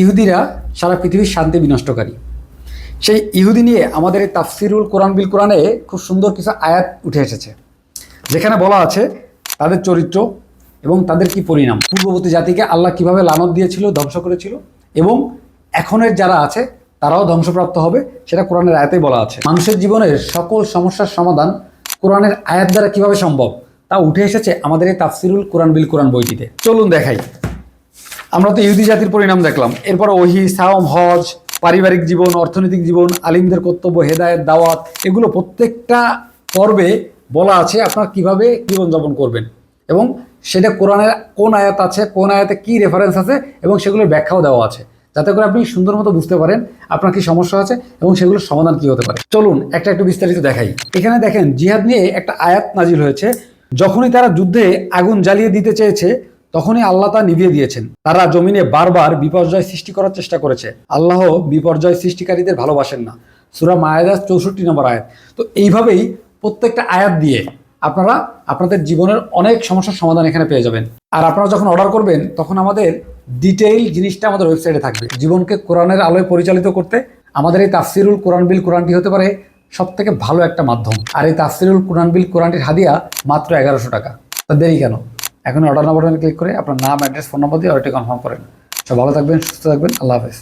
ইহুদিরা সারা পৃথিবীর শান্তি বিনষ্টকারী। সেই ইহুদি নিয়ে আমাদের এই তাফসিরুল কোরআন বিল কোরআনে খুব সুন্দর কিছু আয়াত উঠে এসেছে। যেখানে বলা আছে, তাদের চরিত্র এবং তাদের কি পরিণাম। পূর্ববর্তী জাতিকে আল্লাহ কীভাবে লানত দিয়েছিল, ধ্বংস করেছিল এবং এখনের যারা আছে, তারাও ধ্বংসপ্রাপ্ত হবে, সেটা কোরআনের আয়াতেই বলা আছে। মানুষের জীবনের সকল সমস্যার সমাধান কোরআনের আয়াত দ্বারা কীভাবে সম্ভব, তা উঠে এসেছে আমাদের এই তাফসিরুল কোরআন বিল কোরআন বইটিতে। চলুন দেখাই। আমরা তো ইহুদি জাতির পরিণাম দেখলাম। এরপর ওহি, সাওম, হজ, পারিবারিক জীবন, অর্থনৈতিক জীবন, আলিমদের কর্তব্য, হেদায়েত, দাওয়াত, এগুলো প্রত্যেকটা পর্বে বলা আছে আপনারা কীভাবে জীবনযাপন করবেন। এবং সেটা কোরআনের কোন আয়াত আছে, কোন আয়াতে কি রেফারেন্স আছে, এবং সেগুলোর ব্যাখ্যাও দেওয়া আছে। যাতে করে আপনি সুন্দর মতো বুঝতে পারেন আপনার কি সমস্যা আছে এবং সেগুলোর সমাধান কি হতে পারে। চলুন একটা একটু বিস্তারিত দেখাই। এখানে দেখেন জিহাদ নিয়ে একটা আয়াত নাজিল হয়েছে। যখনই তারা যুদ্ধে আগুন জ্বালিয়ে দিতে চেয়েছে তখনই আল্লাহ তা নিভিয়ে দিয়েছেন। তারা জমিনে বারবার বিপর্যয় সৃষ্টি করার চেষ্টা করেছে। আল্লাহ বিপর্যয় সৃষ্টিকারীদের ভালোবাসেন না। সুরা মায়াদাস চৌষট্টি নম্বর আয়াত। তো এইভাবেই প্রত্যেকটা আয়াত দিয়ে আপনারা আপনাদের জীবনের অনেক সমস্যার সমাধান এখানে পেয়ে যাবেন। আর আপনারা যখন অর্ডার করবেন, তখন আমাদের ডিটেইল জিনিসটা আমাদের ওয়েবসাইটে থাকবে। জীবনকে কোরআনের আলোয় পরিচালিত করতে আমাদের এই তাফসিরুল কোরআন বিল কোরআনটি হতে পারে সব থেকে ভালো একটা মাধ্যম। আর এই তাফসিরুল কোরআন বিল কোরআনটির হাদিয়া মাত্র এগারোশো টাকা। তা দেরি কেন? এখন অর্ডার নম্বর ক্লিক করে আপনার নাম অ্যাড্রেস ফোন নম্বর দিয়ে অর্ডারটি কনফার্ম করেন। সব ভালো থাকবেন, সুস্থ থাকবেন, আল্লাহ হাফেজ।